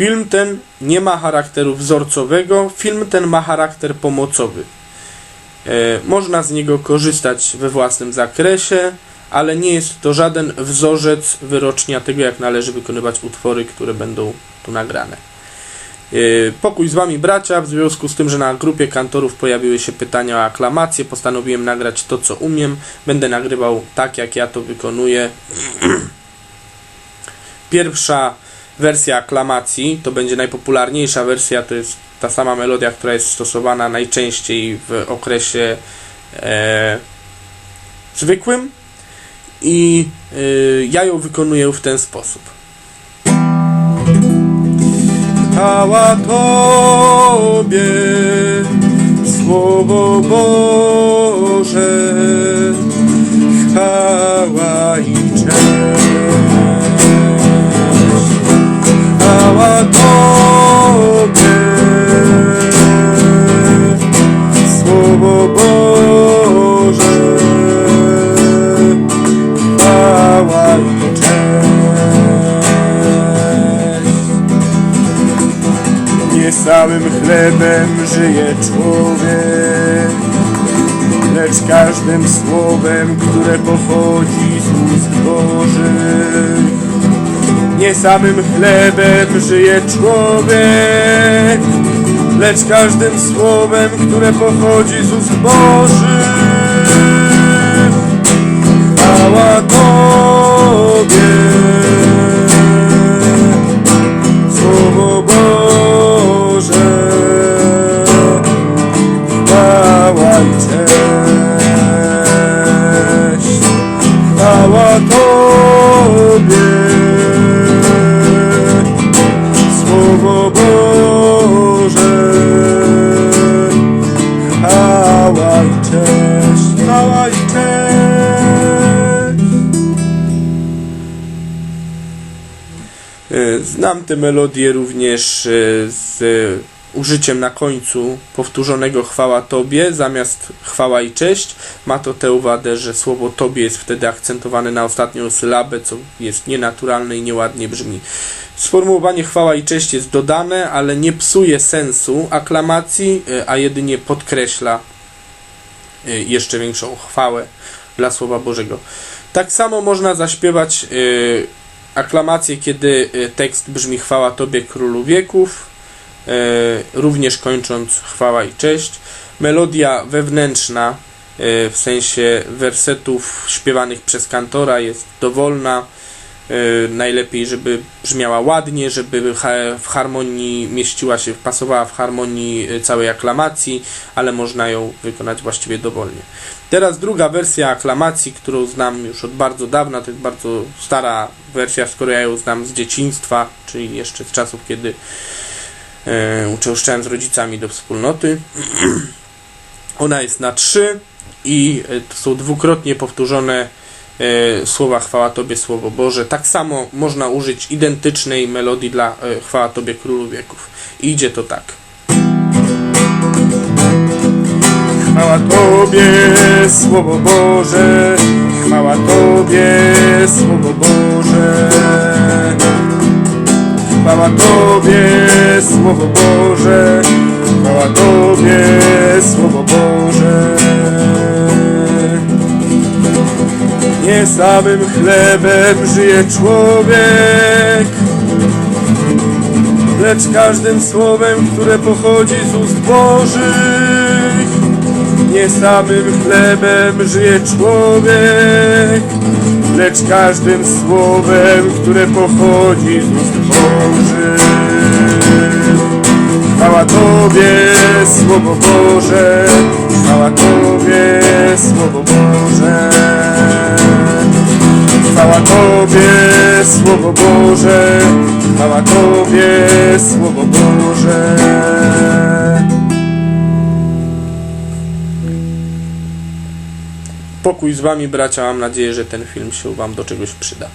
Film ten nie ma charakteru wzorcowego, film ten ma charakter pomocowy. E, można z niego korzystać we własnym zakresie, ale nie jest to żaden wzorzec wyrocznia tego, jak należy wykonywać utwory, które będą tu nagrane. E, Pokój z Wami bracia, w związku z tym, że na grupie kantorów pojawiły się pytania o aklamację, postanowiłem nagrać to, co umiem. Będę nagrywał tak, jak ja to wykonuję. Pierwsza wersja aklamacji to będzie najpopularniejsza wersja, to jest ta sama melodia, która jest stosowana najczęściej w okresie e, zwykłym i e, ja ją wykonuję w ten sposób. Chwała Tobie, Słowo Boże, chwała i cześć. Samym chlebem żyje człowiek, lecz każdym słowem, które pochodzi z ust Bożych. Nie samym chlebem żyje człowiek, lecz każdym słowem, które pochodzi z ust Bożych. Chwała Tobie, Znam tę melodię również e, z użyciem na końcu powtórzonego chwała Tobie zamiast chwała i cześć. Ma to tę wadę, że słowo Tobie jest wtedy akcentowane na ostatnią sylabę, co jest nienaturalne i nieładnie brzmi. Sformułowanie chwała i cześć jest dodane, ale nie psuje sensu aklamacji, e, a jedynie podkreśla jeszcze większą chwałę dla Słowa Bożego. Tak samo można zaśpiewać e, aklamację, kiedy e, tekst brzmi chwała Tobie Królu Wieków, e, również kończąc chwała i cześć. Melodia wewnętrzna e, w sensie wersetów śpiewanych przez kantora jest dowolna. E, Najlepiej, żeby brzmiała ładnie, żeby w harmonii mieściła się, pasowała w harmonii e, całej aklamacji, ale można ją wykonać właściwie dowolnie. Teraz druga wersja aklamacji, którą znam już od bardzo dawna, to jest bardzo stara wersja, skoro ja ją znam z dzieciństwa, czyli jeszcze z czasów, kiedy e, uczęszczałem z rodzicami do wspólnoty. Ona jest na trzy i to są dwukrotnie powtórzone słowa chwała Tobie, Słowo Boże. Tak samo można użyć identycznej melodii dla e, chwała Tobie, Królu Wieków. I idzie to tak. Chwała Tobie, Słowo Boże, chwała Tobie, Słowo Boże. Chwała Tobie, Słowo Boże, chwała Tobie, Słowo Boże. Nie samym chlebem żyje człowiek, lecz każdym słowem, które pochodzi z ust Bożych. Nie samym chlebem żyje człowiek, lecz każdym słowem, które pochodzi z ust Bożych. Chwała Tobie, Słowo Boże, chwała Tobie, Słowo Boże. Słowo Boże, chwała Tobie, Słowo Boże. Pokój z Wami, bracia. Mam nadzieję, że ten film się Wam do czegoś przyda.